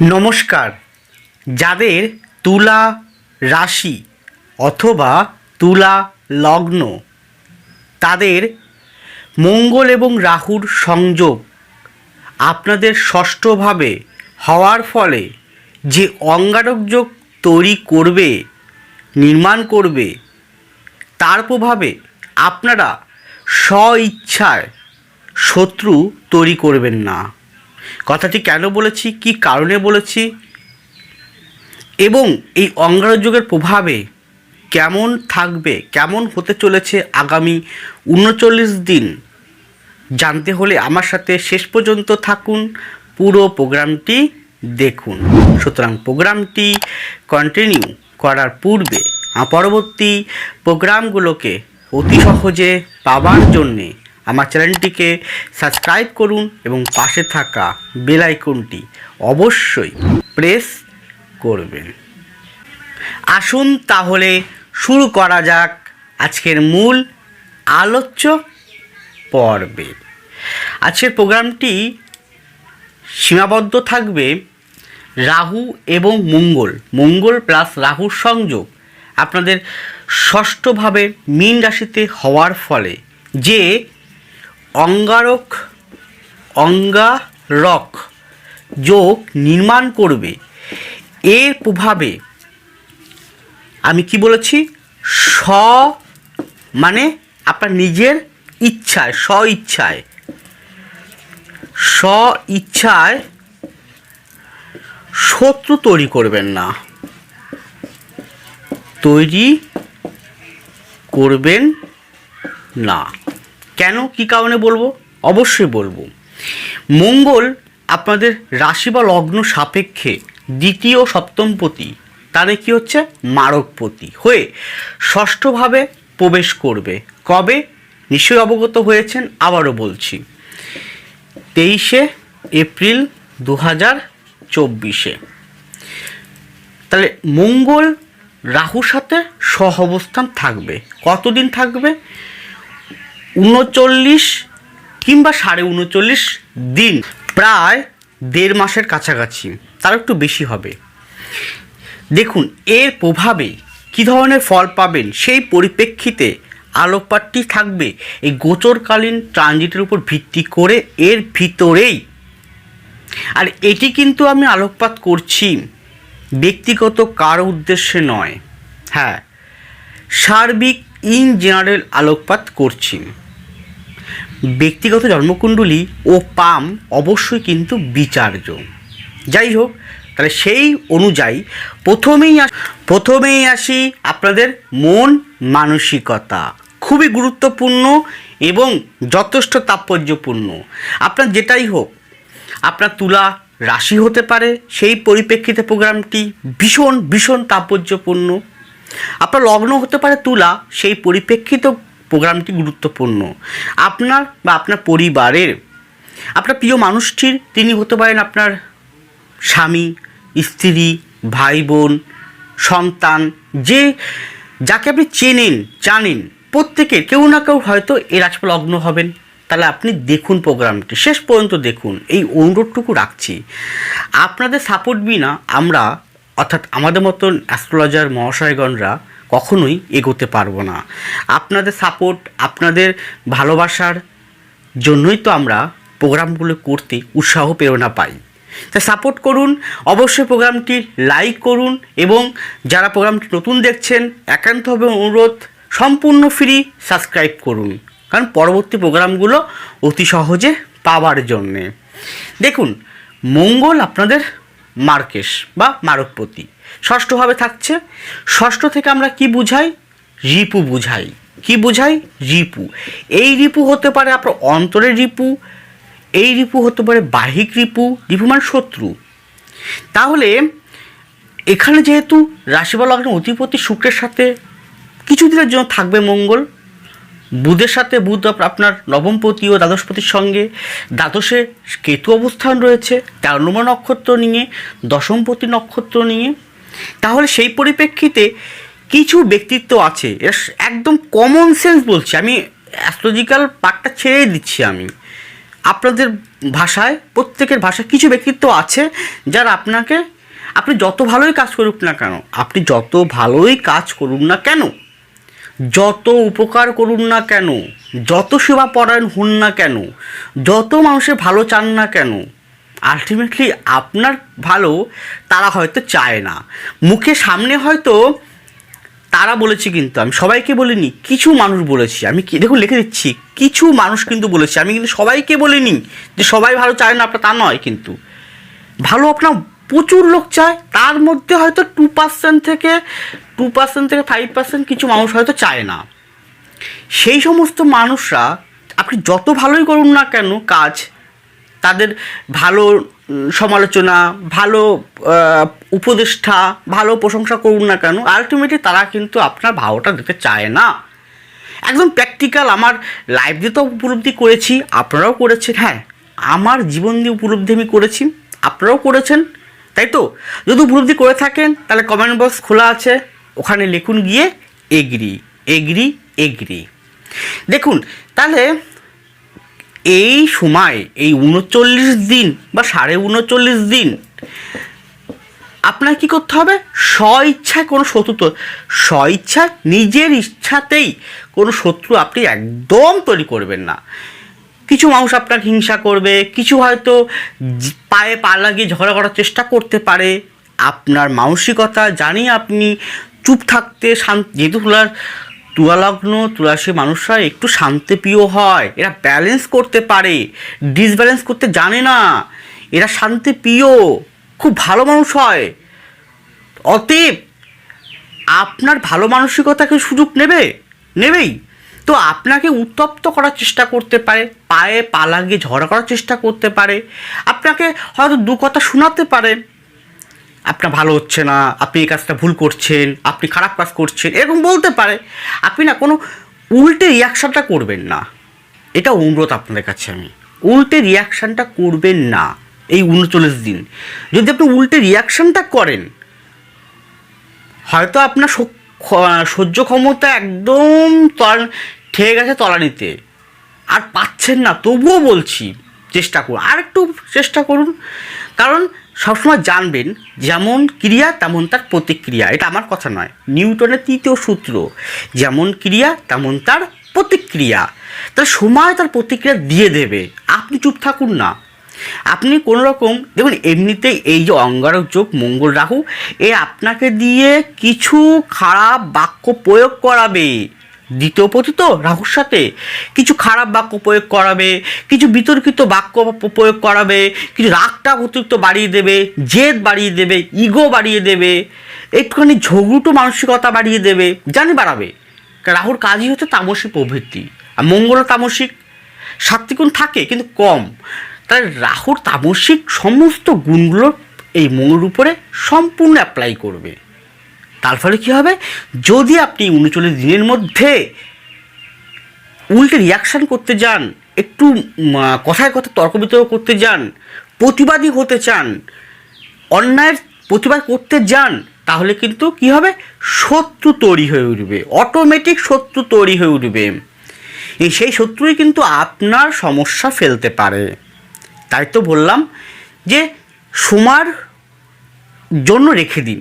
নমস্কার। যাদের তুলা রাশি অথবা তুলা লগ্ন, তাদের মঙ্গল এবং রাহুর সংযোগ আপনাদের ষষ্ঠভাবে হওয়ার ফলে যে অঙ্গারক যোগ তৈরি করবে, নির্মাণ করবে, তার প্রভাবে আপনারা স্ব ইচ্ছায় শত্রু তৈরি করবেন না। কথাটি কেন বলেছি? কি কারণে বলেছি? এবং এই অঙ্গারযোগের প্রভাবে কেমন থাকবে, কেমন হতে চলেছে আগামী উনচল্লিশ দিন? জানতে হলে আমার সাথে শেষ পর্যন্ত থাকুন, পুরো প্রোগ্রামটি দেখুন। সুতরাং প্রোগ্রামটি কন্টিনিউ করার পূর্বে পরবর্তী প্রোগ্রামগুলোকে অতি সহজে পাওয়ার জন্যে আমার চ্যানেলটিকে সাবস্ক্রাইব করুন এবং পাশে থাকা বেল আইকনটি অবশ্যই প্রেস করবেন। আসুন তাহলে শুরু করা যাক আজকের মূল আলোচ্য পর্বে। আজকের প্রোগ্রামটি সীমাবদ্ধ থাকবে রাহু এবং মঙ্গল। মঙ্গল প্লাস রাহুর সংযোগ আপনাদের ষষ্ঠভাবে মীন রাশিতে হওয়ার ফলে যে অঙ্গারক অঙ্গারক যোগ নির্মাণ করবে। এর প্রভাবে আমি কি বলেছি? স্ব মানে আপনার নিজের ইচ্ছায়, স্ব ইচ্ছায়। স্ব ইচ্ছায় শত্রু তৈরি করবেন না। তৈরি করবেন না। কেন, কি কারণে বলব? অবশ্যই বলব। মঙ্গল আপনাদের রাশি বা লগ্ন সাপেক্ষে দ্বিতীয় সপ্তমপতি তাহলে কি হচ্ছে? মারকপতি হয়ে ষষ্ঠভাবে প্রবেশ করবে। কবে? নিশ্চয়ই অবগত হয়েছেন, আবারও বলছি। তেইশে এপ্রিল দু হাজার চব্বিশে। তাহলে মঙ্গল রাহুর সাথে সহ অবস্থান থাকবে। কতদিন থাকবে? উনচল্লিশ কিংবা সাড়ে উনচল্লিশ দিন, প্রায় দেড় মাসের কাছাকাছি। তার একটু বেশি হবে। দেখুন, এর প্রভাবে কী ধরনের ফল পাবেন, সেই পরিপ্রেক্ষিতে আলোকপাতটি থাকবে এই গোচরকালীন ট্রানজিটের উপর ভিত্তি করে এর ভিতরেই। আর এটি কিন্তু আমি আলোকপাত করছি ব্যক্তিগত কারও উদ্দেশ্যে নয়। হ্যাঁ সার্বিক ইন জেনারেল আলোকপাত করছি। ব্যক্তিগত জন্মকুণ্ডলী ও পাম অবশ্যই কিন্তু বিচার্য। যাই হোক, তাহলে সেই অনুযায়ী প্রথমেই প্রথমেই আসি আপনাদের মন মানসিকতা। খুবই গুরুত্বপূর্ণ এবং যথেষ্ট তাৎপর্যপূর্ণ। আপনার যেটাই হোক, আপনার তুলা রাশি হতে পারে, সেই পরিপ্রেক্ষিতে প্রোগ্রামটি ভীষণ ভীষণ তাৎপর্যপূর্ণ। আপনার লগ্ন হতে পারে তুলা, সেই পরিপ্রেক্ষিত প্রোগ্রামটি গুরুত্বপূর্ণ। আপনার বা আপনার পরিবারের, আপনার প্রিয় মানুষটির, তিনি হতে পারেন আপনার স্বামী, স্ত্রী ভাই বোন সন্তান, যে, যাকে আপনি চেনেন, জানেন প্রত্যেকের কেউ না কেউ হয়তো এ রাজপাল লগ্ন হবেন। তাহলে আপনি দেখুন প্রোগ্রামটি। শেষ পর্যন্ত দেখুন। এই অনুরোধটুকু রাখছি। আপনাদের সাপোর্ট বিনা আমরা, অর্থাৎ আমাদের মতন অ্যাস্ট্রোলজার মহাশয়গণরা কখনোই এগোতে পারব না। আপনাদের সাপোর্ট আপনাদের ভালোবাসার জন্যই তো আমরা প্রোগ্রামগুলো করতে উৎসাহ, প্রেরণা পাই। তা সাপোর্ট করুন, অবশ্যই প্রোগ্রামটি লাইক করুন এবং যারা প্রোগ্রামটি নতুন দেখছেন একান্তভাবে অনুরোধ, সম্পূর্ণ ফ্রি সাবস্ক্রাইব করুন। কারণ পরবর্তী প্রোগ্রামগুলো অতি সহজে পাওয়ার জন্যে। দেখুন, মঙ্গল আপনাদের মার্কেশ বা মারকপতি ষষ্ঠভাবে থাকছে। ষষ্ঠ থেকে আমরা কি বুঝাই? রিপু বুঝাই। কি বুঝাই? রিপু। এই রিপু হতে পারে আপনার অন্তরের রিপু, এই রিপু হতে পারে বাহিক রিপু রিপু মানে শত্রু। তাহলে এখানে যেহেতু রাশি বা লগ্নের অধিপতি শুক্রের সাথে কিছুদিনের জন্য থাকবে মঙ্গল, বুধের সাথে বুধ আপনার নবমপতি ও দ্বাদশপতির সঙ্গে, দ্বাদশে কেতু অবস্থান রয়েছে, তেরো নম্বর নক্ষত্র নিয়ে, দশমপতি নক্ষত্র নিয়ে তাহলে সেই পরিপ্রেক্ষিতে কিছু ব্যক্তিত্ব আছে একদম কমন সেন্স বলছি, আমি অ্যাস্ট্রোলজিক্যাল পার্টটা ছেড়ে দিচ্ছি আমি। আপনাদের ভাষায়, প্রত্যেকের ভাষায় কিছু ব্যক্তিত্ব আছে যারা আপনাকে, আপনি যত ভালোই কাজ করুক না কেন, আপনি যত ভালোই কাজ করুন না কেন, যত উপকার করুন না কেন, যত সেবা পরায়ণ হন না কেন, যত মানুষের ভালো চান না কেন আলটিমেটলি আপনার ভালো, তারা হয়তো চায় না। মুখে সামনে হয়তো তারা বলেছে কিন্তু, আমি সবাইকে বলিনি, কিছু মানুষ বলেছি। আমি কি, দেখুন, লিখে দিচ্ছি, কিছু মানুষ কিন্তু বলেছি। আমি কিন্তু সবাইকে বলিনি যে সবাই ভালো চায় না, আপনার তা নয় কিন্তু। ভালো আপনার প্রচুর লোক চায়, তার মধ্যে হয়তো টু পার্সেন্ট থেকে টু পার্সেন্ট থেকে ফাইভ পার্সেন্ট কিছু মানুষ হয়তো চায় না। সেই সমস্ত মানুষরা, আপনি যত ভালোই করুন না কেন, কাজ তাদের ভালো সমালোচনা, ভালো উপদেষ্টা, ভালো প্রশংসা করুন না কেন আলটিমেটলি তারা কিন্তু আপনার ভালোটা দিতে চায় না। একদম প্র্যাকটিক্যাল আমার লাইফ দিয়ে তো উপলব্ধি করেছি, আপনারাও করেছেন হ্যাঁ আমার জীবন দিয়ে উপলব্ধি আমি করেছি, আপনারাও করেছেন, তাই তো? যদি উপলব্ধি করে থাকেন, তাহলে কমেন্ট বক্স খোলা আছে, ওখানে লিখুন গিয়ে এগ্রি এগ্রি এগ্রি। দেখুন, তাহলে এই সময়, এই উনচল্লিশ দিন বা সাড়ে উনচল্লিশ দিন, আপনার কি করতে হবে? স্ব ইচ্ছায় কোনো শত্রু তো স্ব ইচ্ছায় নিজের ইচ্ছাতেই কোনো শত্রু আপনি একদম তৈরি করবেন না। কিছু মানুষ আপনার হিংসা করবে, কিছু হয়তো পায়ে পা লাগিয়ে ঝগড়া করার চেষ্টা করতে পারে। আপনার মানসিকতা, জানি আপনি চুপ থাকতে শান্ত যেহেতু তুলালগ্ন তুলাসী মানুষরা একটু শান্তিপ্রিয় হয়। এরা ব্যালেন্স করতে পারে ডিসব্যালেন্স করতে জানে না। এরা শান্তিপ্রিয়, খুব ভালো মানুষ হয়। অতএব, আপনার ভালো মানসিকতাকে সুযোগ নেবে? নেবেই। তো আপনাকে উত্তপ্ত করার চেষ্টা করতে পারে, পায়ে পা লাগিয়ে ঝগড়া করার চেষ্টা করতে পারে। আপনাকে হয়তো দু কথা শোনাতে পারে। আপনার ভালো হচ্ছে না, আপনি এই কাজটা ভুল করছেন, আপনি খারাপ কাজ করছেন। এরকম বলতে পারে। আপনি না কোনো উল্টে রিয়াকশানটা করবেন না। এটা অনুরোধ আপনাদের কাছে আমি। উল্টে রিয়াকশানটা করবেন না এই উনচল্লিশ দিন। যদি আপনি উল্টে রিয়াকশানটা করেন, হয়তো আপনার সহ্য ক্ষমতা একদম তল ঠেয়ে গেছে তলানিতে। আর পাচ্ছেন না, তবুও বলছি, চেষ্টা করুন। আর একটু চেষ্টা করুন। কারণ সবসময় জানবেন যেমন ক্রিয়া, তেমন তার প্রতিক্রিয়া। এটা আমার কথা নয়। নিউটনের তৃতীয় সূত্র, যেমন ক্রিয়া, তেমন তার প্রতিক্রিয়া। তার সময় তার প্রতিক্রিয়া দিয়ে দেবে। আপনি চুপ থাকুন না। আপনি কোনো রকম দেখুন, এমনিতেই এই যে অঙ্গারক যোগ মঙ্গল রাহু, এ আপনাকে দিয়ে কিছু খারাপ বাক্য প্রয়োগ করাবে। দ্বিতীয় পতি তো রাহুর সাথে কিছু খারাপ বাক্য প্রয়োগ করাবে, কিছু বিতর্কিত বাক্য প্রয়োগ করাবে, কিছু রাগটা অতিরিক্ত বাড়িয়ে দেবে, জেদ বাড়িয়ে দেবে ইগো বাড়িয়ে দেবে, একটুখানি ঝগড়ুটো মানসিকতা বাড়িয়ে দেবে, জানি বাড়াবে। রাহুর কাজই হচ্ছে তামসিক প্রবৃত্তি। আর মঙ্গল তামসিক সাত্বিগুণ থাকে, কিন্তু কম। তাই রাহুর তামসিক সমস্ত গুণগুলো এই মঙ্গলের উপরে সম্পূর্ণ অ্যাপ্লাই করবে। তার ফলে কী হবে? যদি আপনি উনচল্লিশ দিনের মধ্যে উল্টে রিয়াকশান করতে যান, একটু কথায় কথা তর্ক বিতর্ক করতে যান, প্রতিবাদী হতে চান, অন্যায়ের প্রতিবাদ করতে যান, তাহলে কিন্তু কি হবে? শত্রু তৈরি হয়ে উঠবে অটোমেটিক শত্রু তৈরি হয়ে উঠবে। সেই শত্রুই কিন্তু আপনার সমস্যা ফেলতে পারে। তাই তো বললাম যে সোমার জন্য রেখে দিন।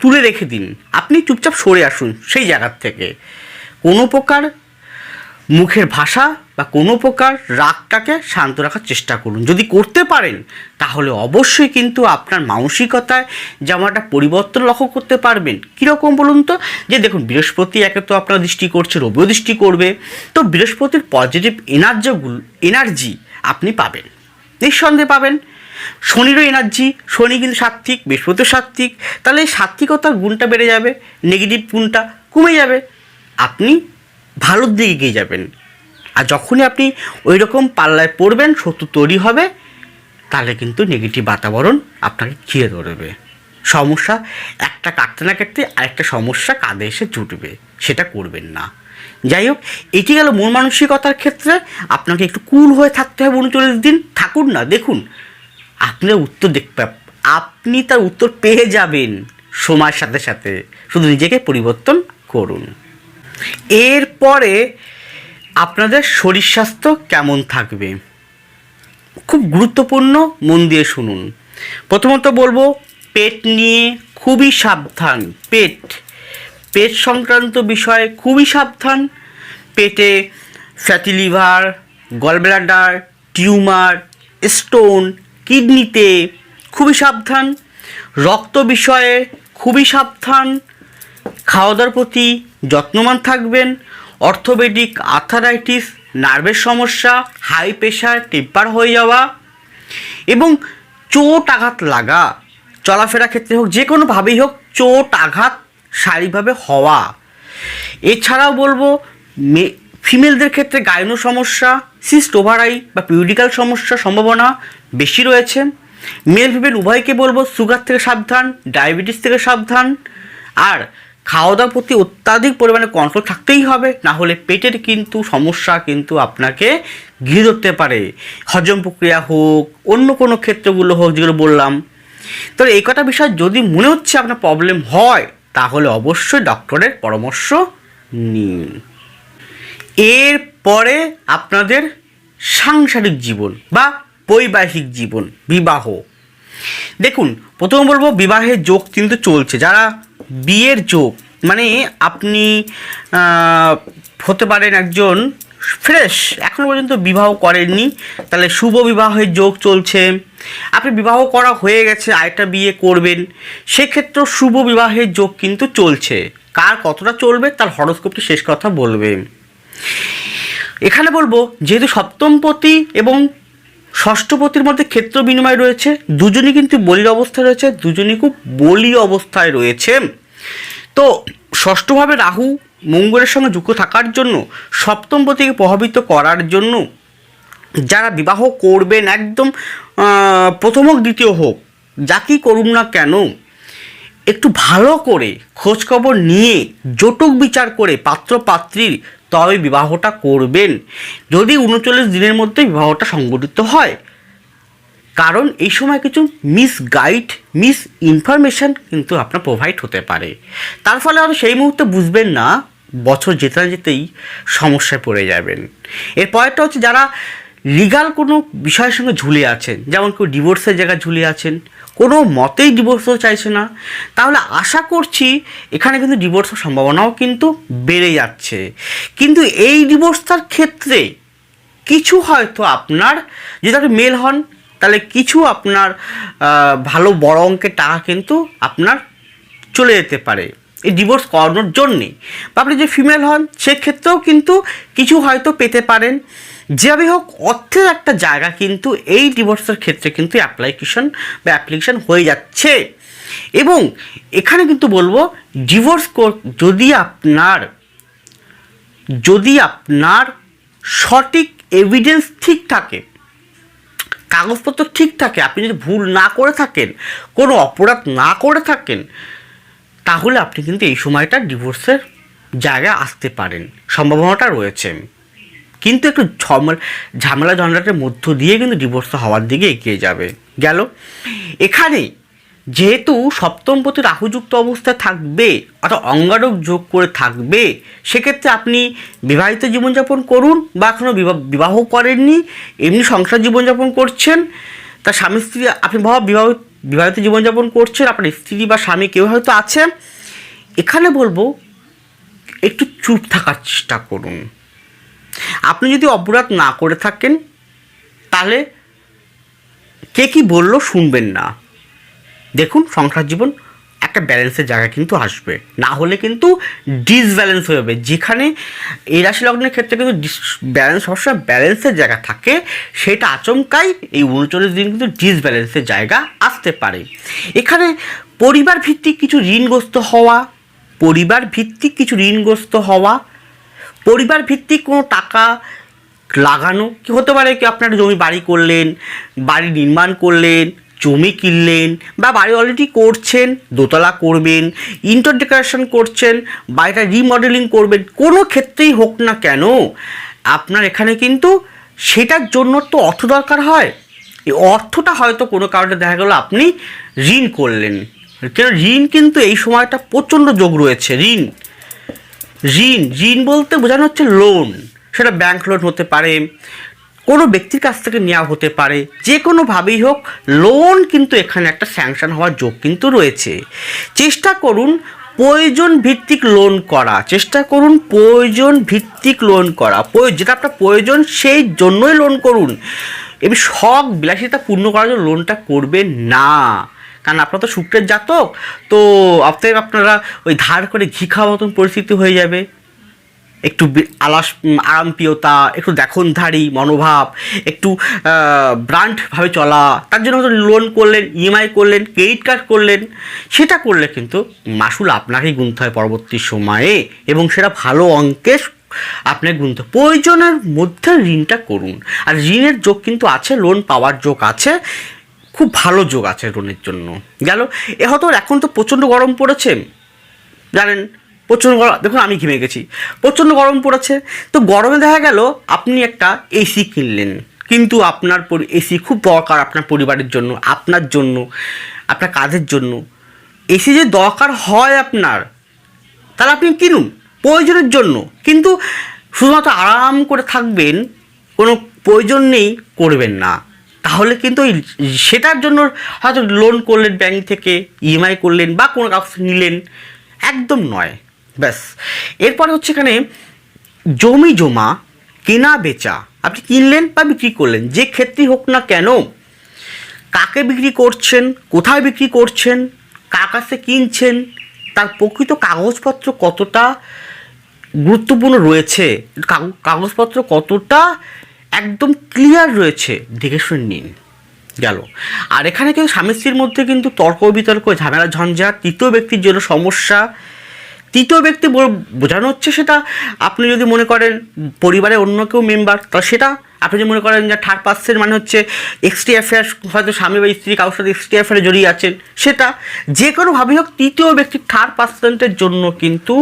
তুলে রেখে দিন। আপনি চুপচাপ সরে আসুন সেই জায়গার থেকে। কোনো প্রকার মুখের ভাষা বা কোনো প্রকার রাগটাকে শান্ত রাখার চেষ্টা করুন। যদি করতে পারেন, তাহলে অবশ্যই কিন্তু আপনার মানসিকতায় যেমন একটা পরিবর্তন লক্ষ্য করতে পারবেন। কীরকম বলুন তো? যে দেখুন, বৃহস্পতি একে তো আপনার দৃষ্টি করছে, রবিও দৃষ্টি করবে। তো বৃহস্পতির পজিটিভ এনার্জিগুলো এনার্জি আপনি পাবেন। নিঃসন্দেহে পাবেন। শনিরও এনার্জি শনি কিন্তু সাত্ত্বিক, বৃহস্পতিও সাত্ত্বিক। তাহলে সাত্ত্বিকতার গুণটা বেড়ে যাবে নেগেটিভ গুণটা কমে যাবে। আপনি ভালোর দিকে এগিয়ে যাবেন। আর যখনই আপনি ওই রকম পাল্লায় পড়বেন, শত্রু তৈরি হবে, তাহলে কিন্তু নেগেটিভ বাতাবরণ আপনাকে ঘিরে ধরবে। সমস্যা, একটা কাটতে না কাটতে আরেকটা সমস্যা কাঁধে এসে জুটবে, সেটা করবেন না। যাই হোক, এটি গেল মন মানসিকতার ক্ষেত্রে। আপনাকে একটু কুল হয়ে থাকতে হবে উনচল্লিশ দিন থাকুন না, দেখুন। আপনার উত্তর দেখতে আপনি তার উত্তর পেয়ে যাবেন সময়ের সাথে সাথে। শুধু নিজেকে পরিবর্তন করুন। এরপরে আপনাদের শরীর স্বাস্থ্য কেমন থাকবে? খুব গুরুত্বপূর্ণ মন দিয়ে শুনুন। প্রথমত বলব, পেট নিয়ে খুবই সাবধান। পেট পেট সংক্রান্ত বিষয়ে খুবই সাবধান। পেটে fatty liver, gallbladder, tumour, stone কিডনিতে খুবই সাবধান, রক্ত বিষয়ে খুবই সাবধান খাওয়া দাওয়ার প্রতি যত্নবান থাকবেন, অর্থোপেডিক আর্থারাইটিস, নার্ভের সমস্যা, হাই প্রেশার টেম্পার হয়ে যাওয়া এবং চোট আঘাত লাগা, চলাফেরা ক্ষেত্রে হোক যে কোনোভাবেই হোক, চোট আঘাত শারীরিকভাবে হওয়া। এছাড়াও বলব ফিমেলদের ক্ষেত্রে গায়নো সমস্যা সিস্ট ওভারাই বা পিউরিক্যাল সমস্যার সম্ভাবনা বেশি রয়েছে। মেল ফিমেল উভয়কে বলব সুগার থেকে সাবধান, ডায়াবেটিস থেকে সাবধান। আর খাওয়া দাওয়ার প্রতি অত্যাধিক পরিমাণে কন্ট্রোল থাকতেই হবে, না হলে পেটের কিন্তু সমস্যা কিন্তু আপনাকে ঘিরে ধরতে পারে। হজম প্রক্রিয়া হোক, অন্য কোনো ক্ষেত্রগুলো হোক যেগুলো বললাম। তো এই কটা বিষয় যদি মনে হচ্ছে আপনার প্রবলেম হয়, তাহলে অবশ্যই ডক্টরের পরামর্শ নিন। এরপরে আপনাদের সাংসারিক জীবন বা বৈবাহিক জীবন, বিবাহ। দেখুন, প্রথমে বলব বিবাহের যোগ কিন্তু চলছে। যারা বিয়ের যোগ মানে আপনি হতে পারেন একজন ফ্রেশ এখনও পর্যন্ত বিবাহ করেননি, তাহলে শুভ বিবাহের যোগ চলছে। আপনি বিবাহ করা হয়ে গেছে, আরেকটা বিয়ে করবেন, সেক্ষেত্রেও শুভ বিবাহের যোগ কিন্তু চলছে। কার কতটা চলবে, তার হরস্কোপটি শেষ কথা বলবে। এখানে বলব, যেহেতু সপ্তমপতি এবং ষষ্ঠপতির মধ্যে ক্ষেত্র বিনিময় রয়েছে, দুজনই কিন্তু বলির অবস্থায় রয়েছে, দুজনই খুব বলি অবস্থায় রয়েছে। তো ষষ্ঠভাবে রাহু মঙ্গলের সঙ্গে যুক্ত থাকার জন্য, সপ্তমপতিকে প্রভাবিত করার জন্য যারা বিবাহ করবেন, একদম প্রথম হোক, দ্বিতীয় হোক, যা যাকেই করুন না কেন একটু ভালো করে খোঁজখবর নিয়ে জটক বিচার করে পাত্র পাত্রীর তবে বিবাহটা করবেন। যদি উনচল্লিশ দিনের মধ্যে বিবাহটা সংগঠিত হয়। কারণ এই সময় কিছু মিস গাইড মিস ইনফরমেশন কিন্তু আপনার প্রোভাইড হতে পারে। তার ফলে আপনি সেই মুহূর্তে বুঝবেন না, বছর যেতে যেতেই সমস্যায় পড়ে যাবেন। এর পরেরটা হচ্ছে যারা লিগাল কোনো বিষয়ের সঙ্গে ঝুলে আছেন, যেমন কেউ ডিভোর্সের জায়গায় ঝুলে আছেন কোনো মতেই ডিভোর্স চাইছে না। তাহলে আশা করছি এখানে কিন্তু ডিভোর্সের সম্ভাবনাও কিন্তু বেড়ে যাচ্ছে। কিন্তু এই ডিভোর্সটার ক্ষেত্রে কিছু হয়তো আপনার যদি আপনি মেল হন, তাহলে কিছু আপনার ভালো বড় অঙ্কের টাকা কিন্তু আপনার চলে যেতে পারে। এই ডিভোর্স করানোর জন্যে। বা আপনি যে ফিমেল হন, সেক্ষেত্রেও কিন্তু কিছু হয়তো পেতে পারেন। যেভাবে হোক, অর্থের একটা জায়গা কিন্তু এই ডিভোর্সের ক্ষেত্রে কিন্তু অ্যাপ্লিকেশন বা অ্যাপ্লিকেশন হয়ে যাচ্ছে। এবং এখানে কিন্তু বলব ডিভোর্স যদি আপনার যদি আপনার সঠিক এভিডেন্স ঠিক থাকে, কাগজপত্র ঠিক থাকে, আপনি যদি ভুল না করে থাকেন, কোনো অপরাধ না করে থাকেন, তাহলে আপনি কিন্তু এই সময়টা ডিভোর্সের জায়গায় আসতে পারেন। সম্ভাবনাটা রয়েছে। কিন্তু একটু ঝামেলা ঝঞ্ঝাটের মধ্য দিয়ে কিন্তু ডিভোর্সটা হওয়ার দিকে এগিয়ে যাবে। গেল? এখানে যেহেতু সপ্তমপতি রাহুযুক্ত অবস্থায় থাকবে, অর্থাৎ অঙ্গারক যোগ করে থাকবে, সেক্ষেত্রে আপনি বিবাহিত জীবনযাপন করুন বা এখনও বিবাহ বিবাহ করেননি, এমনি সংসার জীবনযাপন করছেন তার স্বামী স্ত্রী আপনি ভাব বিবাহ বিবাহিত জীবনযাপন করছেন, আপনার স্ত্রী বা স্বামী কেউ হয়তো আছে। এখানে বলব, একটু চুপ থাকার চেষ্টা করুন। আপনি যদি অপরাধ না করে থাকেন, তাহলে কে কি বলল শুনবেন না। দেখুন, সংসার জীবন একটা ব্যালেন্সের জায়গা কিন্তু আসবে। না হলে কিন্তু ডিসব্যালেন্স হয়ে যাবে। যেখানে এই রাশি লগ্নের ক্ষেত্রে কিন্তু ব্যালেন্স সবসময় ব্যালেন্সের জায়গা থাকে, সেটা আচমকাই এই উনচল্লিশ দিন কিন্তু ডিসব্যালেন্সের জায়গা আসতে পারে। এখানে পরিবার ভিত্তিক কিছু ঋণগ্রস্ত হওয়া পরিবার ভিত্তিক কিছু ঋণগ্রস্ত হওয়া পরিবার ভিত্তিক কোনো টাকা লাগানো? কি হতে পারে কি আপনার জমি বাড়ি করলেন, বাড়ি নির্মাণ করলেন, জমি কিনলেন বা বাড়ি অলরেডি করছেন, দোতলা করবেন ইন্টার ডেকোরেশন করছেন, বাড়িটা রিমডেলিং করবেন, কোনো ক্ষেত্রেই হোক না কেন, আপনার এখানে কিন্তু সেটার জন্য তো অর্থ দরকার হয়। এই অর্থটা হয়তো কোনো কারণে দেখা গেলো আপনি ঋণ করলেন। কেন ঋণ কিন্তু এই সময়টা প্রচণ্ড যোগ রয়েছে, ঋণ। ঋণ ঋণ বলতে বোঝানো হচ্ছে লোন সেটা ব্যাংক লোন হতে পারে, কোনো ব্যক্তির কাছ থেকে নেওয়া হতে পারে, যে কোনোভাবেই হোক লোন কিন্তু এখানে একটা স্যাংশন হওয়ার যোগ কিন্তু রয়েছে। চেষ্টা করুন প্রয়োজন ভিত্তিক লোন করা, চেষ্টা করুন প্রয়োজন ভিত্তিক লোন করা যেটা আপনার প্রয়োজন, সেই জন্যই লোন করুন। এবার শখ, বিলাসিতা পূর্ণ করার জন্য লোনটা করবেন না। কারণ আপনার তো শুক্রের জাতক, তো অতএব আপনারা ওই ধার করে ঘি খাওয়া মতন পরিস্থিতি হয়ে যাবে। একটু আলাস আরামপ্রিয়তা, একটু দেখনধারী মনোভাব, একটু ব্রান্ডভাবে চলা, তার জন্য হয়তো লোন করলেন ইএমআই করলেন ক্রেডিট কার্ড করলেন, সেটা করলে কিন্তু মাসুল আপনাকেই গুনতে হয় পরবর্তী সময়ে এবং সেটা ভালো অঙ্কে আপনাকে গুনতে। প্রয়োজনের মধ্যে ঋণটা করুন। আর ঋণের যোগ কিন্তু আছে লোন পাওয়ার যোগ আছে। খুব ভালো যোগ আছে লোনের জন্য। গেল, এ হয়তো এখন তো প্রচণ্ড গরম পড়েছে। জানেন, প্রচণ্ড গরম, দেখুন আমি ঘেমে গেছি। প্রচণ্ড গরম পড়েছে, তো গরমে দেখা গেল আপনি একটা এসি কিনলেন। কিন্তু আপনার এসি খুব দরকার আপনার পরিবারের জন্য, আপনার জন্য, আপনার কাজের জন্য। এসি যে দরকার হয় আপনার, তাহলে আপনি কিনুন, প্রয়োজনের জন্য। কিন্তু শুধুমাত্র আরাম করে থাকবেন, কোনো প্রয়োজন নেই, করবেন না। তাহলে কিন্তু ওই সেটার জন্য হয়তো লোন করলেন ব্যাংক থেকে ইএমআই করলেন বা কোনো থেকে নিলেন, একদম নয়। ব্যাস। এরপরে হচ্ছে এখানে জমি জমা, কেনা বেচা, আপনি কিনলেন বা বিক্রি করলেন, যে ক্ষেত্রেই হোক না কেন, কাকে বিক্রি করছেন, কোথায় বিক্রি করছেন, কার কাছে কিনছেন, তার প্রকৃত কাগজপত্র কতটা গুরুত্বপূর্ণ রয়েছে কাগ- কাগজপত্র কতটা একদম ক্লিয়ার রয়েছে। দেখে শুনে নিন। গেল। আর এখানে কিন্তু স্বামী স্ত্রীর মধ্যে কিন্তু তর্ক, বিতর্ক, ঝামেলা, ঝঞ্ঝাট, তৃতীয় ব্যক্তির জন্য সমস্যা। তৃতীয় ব্যক্তি বোঝানো হচ্ছে সেটা, আপনি যদি মনে করেন পরিবারের অন্য কেউ মেম্বার তা সেটা আপনি যদি মনে করেন যে থার্ড পার্সেন্ট মানে হচ্ছে এক্সট্রি অ্যাফেয়ার্স হয়তো স্বামী বা স্ত্রী কারোর সাথে এক্সট্রি অ্যাফেয়ারে জড়িয়ে আছেন, সেটা যে কোনোভাবে হোক, তৃতীয় ব্যক্তি থার্ড পার্সেন্টের জন্য কিন্তু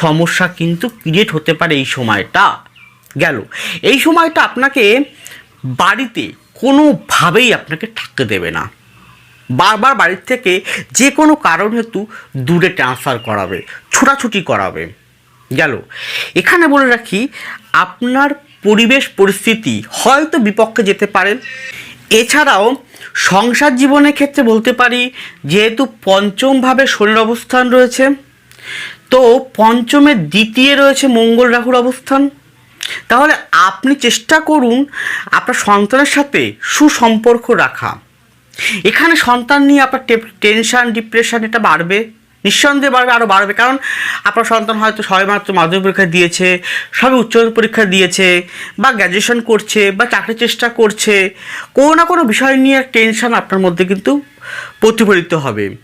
সমস্যা কিন্তু ক্রিয়েট হতে পারে এই সময়টা। গেল। এই সময়টা আপনাকে বাড়িতে কোনোভাবেই আপনাকে থাকতে দেবে না। বারবার বাড়ির থেকে যে কোনো কারণ হেতু দূরে ট্রান্সফার করাবে, ছোটাছুটি করাবে। গেল। এখানে বলে রাখি, আপনার পরিবেশ পরিস্থিতি হয়তো বিপক্ষে যেতে পারেন এছাড়াও সংসার জীবনের ক্ষেত্রে বলতে পারি, যেহেতু পঞ্চমভাবে শরীর অবস্থান রয়েছে, তো পঞ্চমের দ্বিতীয় রয়েছে মঙ্গল রাহুর অবস্থান। তাহলে আপনি চেষ্টা করুন আপনার সন্তানের সাথে সুসম্পর্ক রাখা। এখানে সন্তান নিয়ে আপনার টেনশন, ডিপ্রেশন এটা বাড়বে, নিঃসন্দেহে বাড়বে আরও বাড়বে। কারণ আপনার সন্তান হয়তো সবেমাত্র মাধ্যমিক পরীক্ষা দিয়েছে, সবে উচ্চ পরীক্ষা দিয়েছে, বা গ্র্যাজুয়েশন করছে, বা চাকরির চেষ্টা করছে, কোনো না কোনো বিষয় নিয়ে টেনশন আপনার মধ্যে কিন্তু প্রতিফলিত হবে।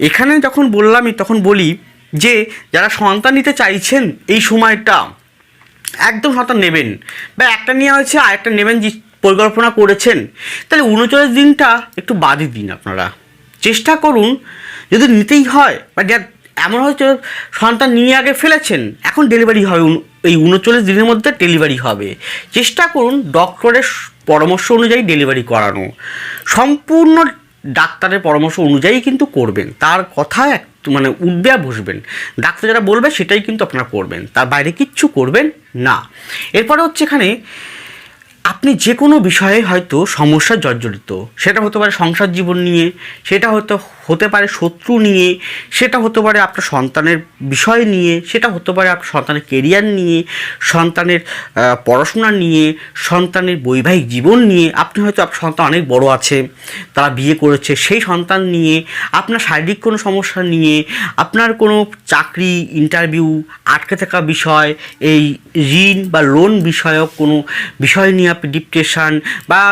এখানে যখন বললামই, তখন বলি যে, যারা সন্তান নিতে চাইছেন এই সময়টা একদম সন্তান নেবেন। বা একটা নেওয়া হয়েছে আর একটা নেবেন পরিকল্পনা করেছেন। তাহলে উনচল্লিশ দিনটা একটু বাদই দিন আপনারা। চেষ্টা করুন, যদি নিতেই হয়, বা যা- এমন হয়তো সন্তান নিয়ে আগে ফেলেছেন, এখন ডেলিভারি হবে এই উনচল্লিশ দিনের মধ্যে ডেলিভারি হবে। চেষ্টা করুন ডক্টরের পরামর্শ অনুযায়ী ডেলিভারি করানো। সম্পূর্ণ ডাক্তারের পরামর্শ অনুযায়ী কিন্তু করবেন। তার কথা মানে উঠবে আর বসবেন। ডাক্তার যারা বলবে সেটাই কিন্তু আপনারা করবেন। তার বাইরে কিচ্ছু করবেন না। এরপরে হচ্ছে এখানে আপনি যে কোনো বিষয়ে হয়তো সমস্যা জর্জরিত। সেটা হতে পারে সংসার জীবন নিয়ে, সেটা হতে হতে পারে শত্রু নিয়ে, সেটা হতে পারে আপনার সন্তানের বিষয় নিয়ে, সেটা হতে পারে আপনার সন্তানের কেরিয়ার নিয়ে, সন্তানের পড়াশোনা নিয়ে, সন্তানের বৈবাহিক জীবন নিয়ে। আপনি হয়তো আপনার সন্তান অনেক বড় আছে, তারা বিয়ে করেছে, সেই সন্তান নিয়ে, আপনার শারীরিক কোনো সমস্যা নিয়ে, আপনার কোনো চাকরি ইন্টারভিউ আটকে থাকা বিষয়, এই ঋণ বা লোন বিষয়ক কোনো বিষয় নিয়ে আপনি ডিপ্রেশন বা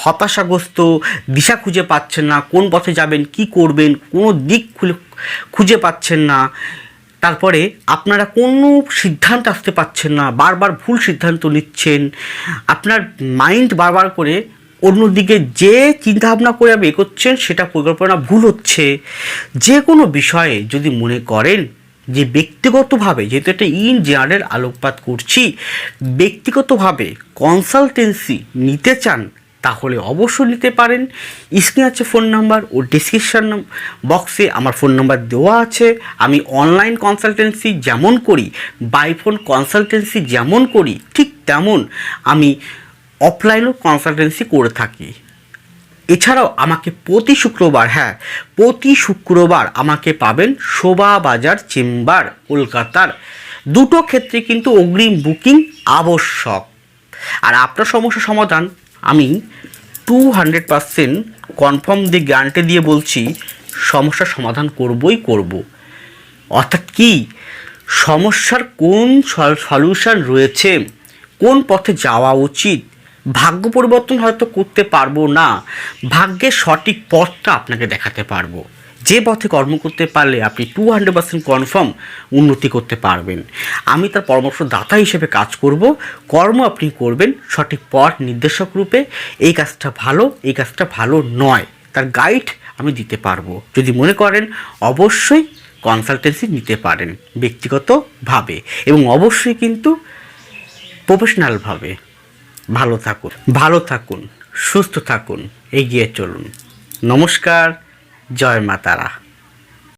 হতাশাগ্রস্ত, দিশা খুঁজে পাচ্ছেন না, কোন পথে যাবেন, কী করবেন কোনো দিক খুলে, খুঁজে পাচ্ছেন না। তারপরে আপনারা কোনো সিদ্ধান্ত আসতে পারছেন না, বারবার ভুল সিদ্ধান্ত নিচ্ছেন। আপনার মাইন্ড বারবার করে অন্যদিকে যে চিন্তাভাবনা করে আপনি এগোচ্ছেন, সেটা পরিকল্পনা ভুল হচ্ছে। যে কোনো বিষয়ে যদি মনে করেন যে ব্যক্তিগতভাবে, যেহেতু একটা ইন জেনারেল আলোকপাত করছি, ব্যক্তিগতভাবে কনসালটেন্সি নিতে চান তাহলে অবশ্যই নিতে পারেন। স্ক্রিনে আছে ফোন নাম্বার ও ডিসক্রিপশান বক্সে আমার ফোন নাম্বার দেওয়া আছে। আমি অনলাইন কনসালটেন্সি যেমন করি বাই ফোন কনসালটেন্সি যেমন করি, ঠিক তেমন আমি অফলাইনও কনসালটেন্সি করে থাকি। এছাড়াও আমাকে প্রতি শুক্রবার হ্যাঁ প্রতি শুক্রবার আমাকে পাবেন শোভা বাজার চেম্বার, কলকাতার। দুটো ক্ষেত্রে কিন্তু অগ্রিম বুকিং আবশ্যক। আর আপনার সমস্যা সমাধান আমি টু হান্ড্রেড পারসেন্ট কনফার্ম দিয়ে গ্যারান্টি দিয়ে বলছি সমস্যার সমাধান করবই করব। অর্থাৎ কি? সমস্যার কোন সলিউশান রয়েছে? কোন পথে যাওয়া উচিত? ভাগ্য পরিবর্তন হয়তো করতে পারব না। ভাগ্যের সঠিক পথটা আপনাকে দেখাতে পারব। যে পথে কর্ম করতে পারলে আপনি টু হান্ড্রেড পার্সেন্ট কনফার্ম উন্নতি করতে পারবেন। আমি তার পরামর্শদাতা হিসেবে কাজ করব, কর্ম আপনি করবেন সঠিক পথ নির্দেশক রূপে, এই কাজটা ভালো, এই কাজটা ভালো নয়, তার গাইড আমি দিতে পারব। যদি মনে করেন, অবশ্যই কনসালটেন্সি নিতে পারেন, ব্যক্তিগতভাবে এবং অবশ্যই কিন্তু প্রফেশনালভাবে ভালো থাকুন ভালো থাকুন, সুস্থ থাকুন, এগিয়ে চলুন। নমস্কার। জয় মা তারা।